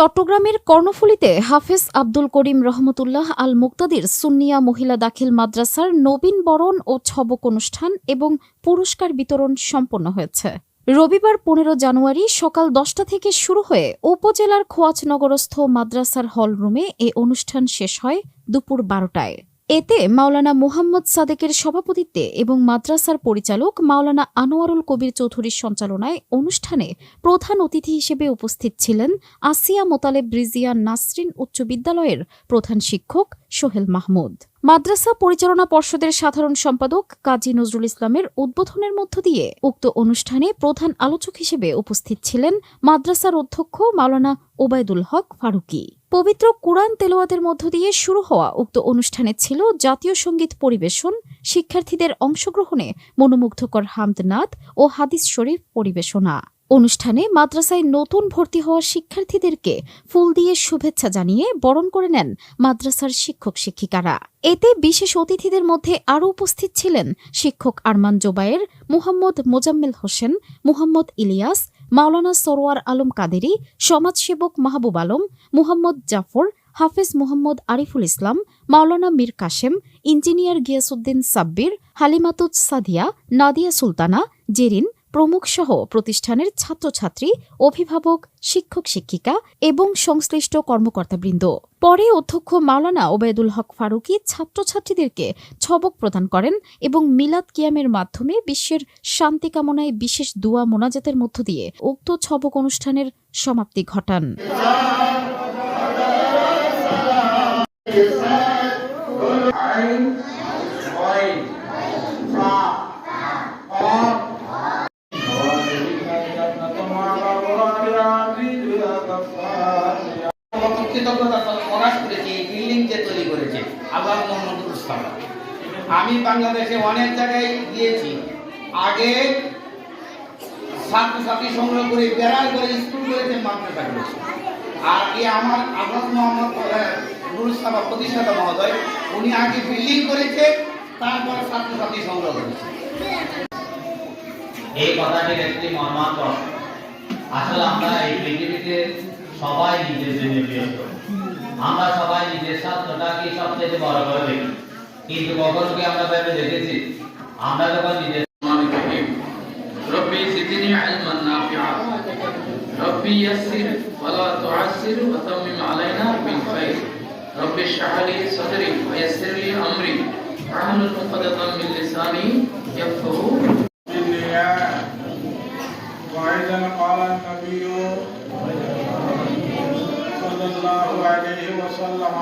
চট্টগ্রামের কর্ণফুলীতে হাফেজ আব্দুল করিম রহমতুল্লাহ আল মুক্তাদির সুন্নিয়া মহিলা দাখিল মাদ্রাসার নবীন বরণ ও ছবক অনুষ্ঠান এবং পুরস্কার বিতরণ সম্পন্ন হয়েছে। রবিবার পনেরো জানুয়ারি সকাল দশটা থেকে শুরু হয়ে উপজেলার খোয়াচনগরস্থ মাদ্রাসার হলরুমে এ অনুষ্ঠান শেষ হয় দুপুর বারোটায়। এতে মাওলানা মোহাম্মদ সাদেকের সভাপতিত্বে এবং মাদ্রাসার পরিচালক মাওলানা আনোয়ারুল কবির চৌধুরীর সঞ্চালনায় অনুষ্ঠানে প্রধান অতিথি হিসেবে উপস্থিত ছিলেন আসিয়া মোতালেব ব্রিজিয়া নাসরিন উচ্চ বিদ্যালয়ের প্রধান শিক্ষক সোহেল মাহমুদ। মাদ্রাসা পরিচালনা পর্ষদের সাধারণ সম্পাদক কাজী নজরুল ইসলামের উদ্বোধনের মধ্য দিয়ে উক্ত অনুষ্ঠানে প্রধান আলোচক হিসেবে উপস্থিত ছিলেন মাদ্রাসার অধ্যক্ষ মাওলানা ওবায়দুল হক ফারুকী। পবিত্র কুরআন তেলোয়াতের মধ্য দিয়ে শুরু হওয়া উক্ত অনুষ্ঠানে ছিল জাতীয় সংগীত পরিবেশন, শিক্ষার্থীদের অংশগ্রহণে মনোমুগ্ধকর হামদনাদ ও হাদিস শরীফ পরিবেশনা। অনুষ্ঠানে মাদ্রাসায় নতুন ভর্তি হওয়া শিক্ষার্থীদেরকে ফুল দিয়ে শুভেচ্ছা জানিয়ে বরণ করে নেন মাদ্রাসার শিক্ষক শিক্ষিকারা। এতে বিশেষ অতিথিদের মধ্যে আরও উপস্থিত ছিলেন শিক্ষক আরমান জোবায়ের, মুহাম্মদ মোজাম্মেল হোসেন, মুহাম্মদ ইলিয়াস মাওলানা সরোয়ার আলম কাদেরি, সমাজসেবক মাহবুব আলম, মুহাম্মদ জাফর, হাফেজ মোহাম্মদ আরিফুল ইসলাম, মাওলানা মীর কাশেম, ইঞ্জিনিয়ার গিয়াসুদ্দিন সাব্বির, হালিমাতুজ সাদিয়া, নাদিয়া সুলতানা, জেরিন প্রমুখসহ প্রতিষ্ঠানের ছাত্রছাত্রী অভিভাবক শিক্ষক শিক্ষিকা এবং সংশ্লিষ্ট কর্মকর্তাবৃন্দ পরে অধ্যক্ষ মাওলানা ওবায়দুল হক ফারুকি ছাত্রছাত্রীদেরকে ছবক প্রদান করেন এবং মিলাদ কিয়ামের মাধ্যমে বিশ্বের শান্তি কামনায় বিশেষ দোয়া মোনাজাতের মধ্য দিয়ে উক্ত ছবক অনুষ্ঠানের সমাপ্তি ঘটান আমি বাংলাদেশে অনেক জায়গায় গিয়েছি। আগে ছাত্রছাত্রী সংগ্রহ করে, বেড়াল করে, স্কুল করেছে আর আমার মোহাম্মদ প্রতিষ্ঠাতা মহোদয়, উনি আগে বিল্ডিং করেছে, তারপরে ছাত্রছাত্রী সংগ্রহ করেছে। এই কথাটির একটি মর্মান্তর আসলে আমরা এই পৃথিবীতে সবাই নিজের জন্য ব্যস্ত। আমরা সবাই নিজের স্বার্থটাকে সবচেয়ে বড় করে দেখি কিন্তু কখনো কি আমরা ভেবে দেখেছি আমরা যখন নিজের الرحمن الرحيم ربي زدني علما نافعا ربي يسر ولا تعسر وتمم علينا بالخير ربي اشرح لي صدري ويسر لي امري واحلل عقدة من لساني يفقهوا الدنيا وأيضا قال النبي صلى الله عليه وسلم